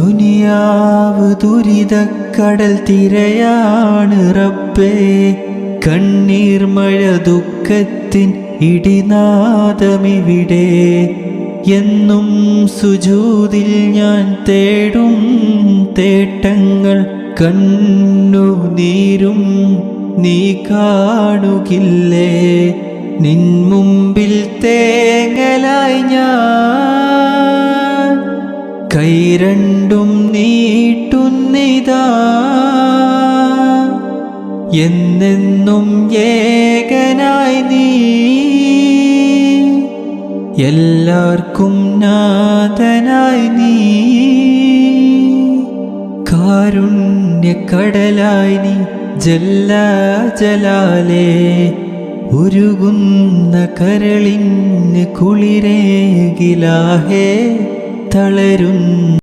ദുനിയാവ് ദുരിതക്കടൽ തിരയാണ് റബ്ബേ. കണ്ണീർ മഴ ദുഃഖത്തിൻ ഇടിനാദമിവിടെ. എന്നും സുജൂതിൽ ഞാൻ തേടും തേട്ടങ്ങൾ കണ്ണു നീരും നീ കാണുകില്ലേ. നിൻ മുമ്പിൽ തേങ്ങലായി കൈ രണ്ടും നീട്ടുന്നിതാ. എന്നെന്നും ഏകനായി നീ. എല്ലാവർക്കും നാഥനായി നീ. കാരുണ്യക്കടലായി നീ. ജല്ല ജലാലേ ഉരുകുന്ന കരളിന് കുളിരേകിലാഹേ തളരുന്ന